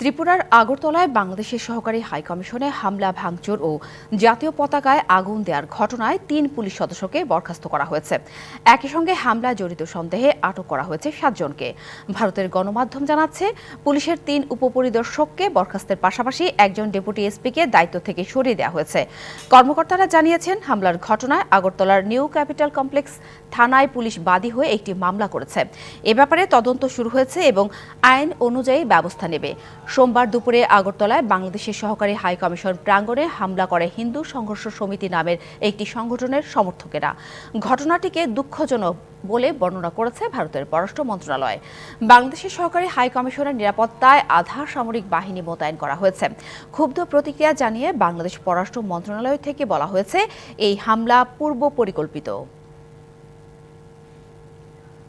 ত্রিপুরার আগরতলায় বাংলাদেশের সহকারী হাইকমিশনে হামলা, ভাঙচুর ও জাতীয় পতাকায় আগুন দেওয়ার ঘটনায় তিন পুলিশ সদস্যকে বরখাস্ত করা হয়েছে। একই সঙ্গে হামলায় জড়িত সন্দেহে আটক করা হয়েছে সাতজনকে ভারতের গণমাধ্যম জানাচ্ছে, পুলিশের তিন উপপরিদর্শককে বরখাস্তের পাশাপাশি একজন ডেপুটি এসপিকে দায়িত্ব থেকে সরিয়ে দেওয়া হয়েছে। কর্মকর্তারা জানিয়েছেন, হামলার ঘটনায় আগরতলার নিউ ক্যাপিটাল কমপ্লেক্স থানায় পুলিশ বাদী হয়ে একটি মামলা করেছে। এ ব্যাপারে তদন্ত শুরু হয়েছে এবং আইন অনুযায়ী ব্যবস্থা নেবে। সোমবার দুপুরে আগরতলায় বাংলাদেশের সহকারী হাই কমিশন প্রাঙ্গণে হামলা করে হিন্দু সংঘর্ষ সমিতি নামের একটি সংগঠনের সমর্থকেরা। ঘটনাটিকে দুঃখজনক বলে বর্ণনা করেছে ভারতের পররাষ্ট্র মন্ত্রণালয়। বাংলাদেশের সহকারী হাই কমিশনের নিরাপত্তায় আধা সামরিক বাহিনী মোতায়েন করা হয়েছে। ক্ষুব্ধ প্রতিক্রিয়া জানিয়ে বাংলাদেশ পররাষ্ট্র মন্ত্রণালয় থেকে বলা হয়েছে, এই হামলা পূর্ব পরিকল্পিত